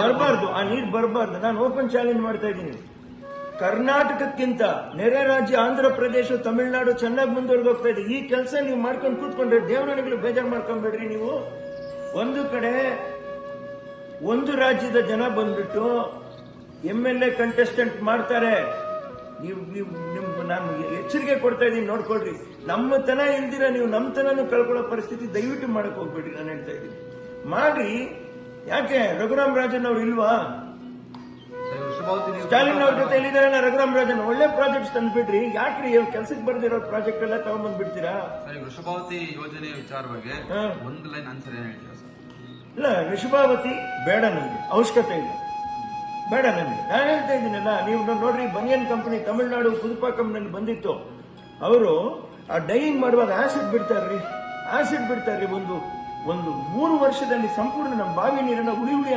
ಬರಬಾರ್ದು, ಆ ನೀರು ಬರಬಾರ್ದು. ನಾನು ಓಪನ್ ಚಾಲೆಂಜ್ ಮಾಡ್ತಾ ಇದ್ದೀನಿ. ಕರ್ನಾಟಕಕ್ಕಿಂತ ನೆರೆ ರಾಜ್ಯ ಆಂಧ್ರ ಪ್ರದೇಶ, ತಮಿಳುನಾಡು ಚೆನ್ನಾಗಿ ಮುಂದುವರೆದು ಹೋಗ್ತಾ ಇದೆ. ಈ ಕೆಲಸ ನೀವು ಮಾಡ್ಕೊಂಡು ಕೂತ್ಕೊಂಡ್ರೆ ದೇವರನಿಗಳು ಬೇಜಾರು ಮಾಡ್ಕೊಂಬೇಡ್ರಿ ನೀವು. ಒಂದು ಕಡೆ ಒಂದು ರಾಜ್ಯದ ಜನ ಬಂದ್ಬಿಟ್ಟು ಎಂ ಎಲ್ ಎ ಕಂಟೆಸ್ಟೆಂಟ್ ಮಾಡ್ತಾರೆ. ನೀವು ನೀವು, ನಿಮ್, ನಾನು ಎಚ್ಚರಿಕೆ ಕೊಡ್ತಾ ಇದ್ದೀನಿ, ನೋಡ್ಕೊಳ್ರಿ. ನಮ್ಮ ತನ ಇಲ್ದಿರ ನೀವು ನಮ್ಮ ಕಳ್ಕೊಳ್ಳೋ ಪರಿಸ್ಥಿತಿ ದಯವಿಟ್ಟು ಮಾಡಕ್ ಹೋಗ್ಬೇಡ್ರಿ, ನಾನು ಹೇಳ್ತಾ ಇದ್ದೀನಿ. ಮಾಡಿ ಯಾಕೆ? ರಘುರಾಮ್ ರಾಜನ್ ಅವ್ರು ಇಲ್ವಾ? ವೃಷಭಾವತಿ ಸ್ಟಾಲಿನ್ ಅವ್ರ ಜೊತೆ ಎಲ್ಲಿದಾರಲ್ಲ ರಘುರಾಮ್ ರಾಜನ್? ಒಳ್ಳೆ ಪ್ರಾಜೆಕ್ಟ್ಸ್ ತಂದ್ಬಿಡ್ರಿ ಯಾಕ್ರಿ ಕೆಲ್ಸಕ್ಕೆ ಬರ್ದಿರೋ ಪ್ರಾಜೆಕ್ಟ್ ಎಲ್ಲ ತಗೊಂಡ್ಬಂದ್ಬಿಡ್ತೀರಾ? ವೃಷಭಾವತಿ ಯೋಜನೆ ವಿಚಾರ ಬಗ್ಗೆ ಹಾ. ಒಂದು ಲೈನ್ ಆನ್ಸರ್ ಏನ್ ಹೇಳ್ತೀರಾ ಇಲ್ಲ ಋಷಭಾವತಿ ಬೇಡ ನಮ್ಗೆ. ಅವಶ್ಯಕತೆ ಇಲ್ಲ. ಬೇಡ ನಮ್ಗೆ. ನಾನು ಹೇಳ್ತಾ ಇದ್ದೀನಲ್ಲ ನೀವು ನೋಡ್ರಿ ಬನಿಯನ್ ಕಂಪನಿ ತಮಿಳುನಾಡು ಕಂಪ್ನಿಯಲ್ಲಿ ಬಂದಿತ್ತು. ಅವರು ಆ ಡೈಯಿಂಗ್ ಮಾಡುವಾಗ ಆಸಿಡ್ ಬಿಡ್ತಾರ್ರಿ. ಆಸಿಡ್ ಬಿಡ್ತಾರ್ರಿ ಒಂದು ಒಂದು ಮೂರು ವರ್ಷದಲ್ಲಿ ಸಂಪೂರ್ಣ ನಮ್ಮ ಬಾವಿ ನೀರನ್ನು ಉಳಿ ಉಳಿ